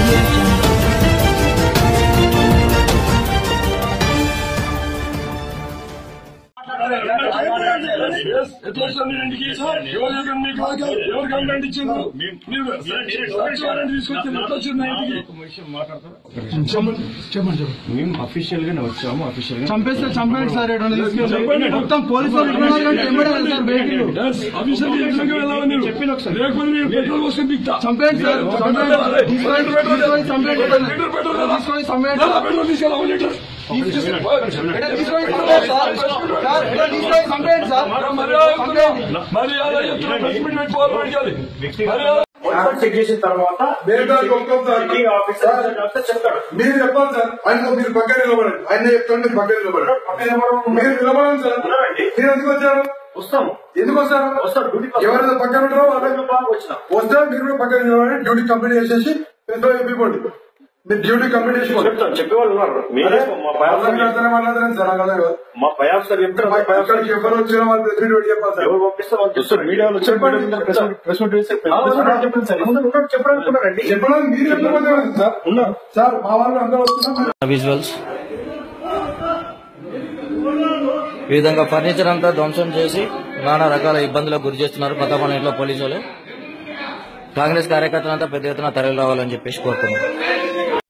Thank you. ఎవరు చెప్పారు మీకు కాదు? ఎవరు కంప్లైంట్ ఇచ్చిండ్రు మీరు సచివాలయం తీసుకొచ్చింది ఎట్లా వచ్చింది నా ఇంటికి చెప్పండి చెప్పండి చెప్పండి మేము అఫీషియల్ గానే వచ్చాము అఫీషియల్గా చంపేస్తే చంపేయండి సార్ ఎక్కడ తీసుకెళ్ళి చెప్పండి. మొత్తం పోలీసు వాళ్ళు ఇక్కడ ఉన్నారు కానీ వెంబడే వెళ్ళండి సార్ వెహికల్ ఆఫీసర్ ఎక్కడికి వెళ్ళాలి మీరు చెప్పిన ఒకసారి. లేకపోతే నేను పెట్రోల్ పోసుకొని దిగుతా చంపేయండి సార్ చంపేయండి చంపేయండి తీసుకొని చంపేయండి లీటర్ పెట్రోల్ కదా? తీసుకొని చంపేయండి ఎలా పెట్రోల్ తీసుకెళ్ళా ఒక లీటర్ చేసిన తర్వాత మీరు చెప్పాలి సార్ ఆయన మీరు పక్కన నిలబడండి ఆయన చెప్తాను మీరు పక్కన నిలబడండి మీరు నిలబడండి సార్ నిలబడండి. మీరు ఎందుకు వచ్చారు వస్తాము ఎందుకు వస్తారు వస్తారు డ్యూటీకి ఎవరైనా పక్కన ఉంటారో వాళ్ళకి బాగా వచ్చిన వస్తే మీరు కూడా పక్కన నిలబడి డ్యూటీ కంప్లీట్ చేసేసి పెద్ద చెప్పిపోండి మీరు డ్యూటీ చెప్తాను చెప్పేవాళ్ళు ఉన్నారు. మా పై ఆఫీసర్ చెప్తారు. ఎవరు వచ్చినా వాళ్ళు ప్రెస్ మీట్ చెప్పాలి సార్ ఎవరు వాళ్ళు చెప్పండి. ప్రెస్ మీట్ చెప్పండి. సార్. చెప్పడానికి చెప్పడానికి మీరు సార్ ఉన్నారు. సార్ మా వాళ్ళు అందరూ వస్తున్నారు. విజువల్స్ ఈ విధంగా ఫర్నిచర్ అంతా ధ్వంసం చేసి నానా రకాల ఇబ్బందులకు గురి చేస్తున్నారు కొత్తపల్లి ఇంట్లో పోలీసులు కాంగ్రెస్ కార్యకర్తలంతా పెద్ద ఎత్తున తరలి రావాలని చెప్పేసి కోరుతున్నారు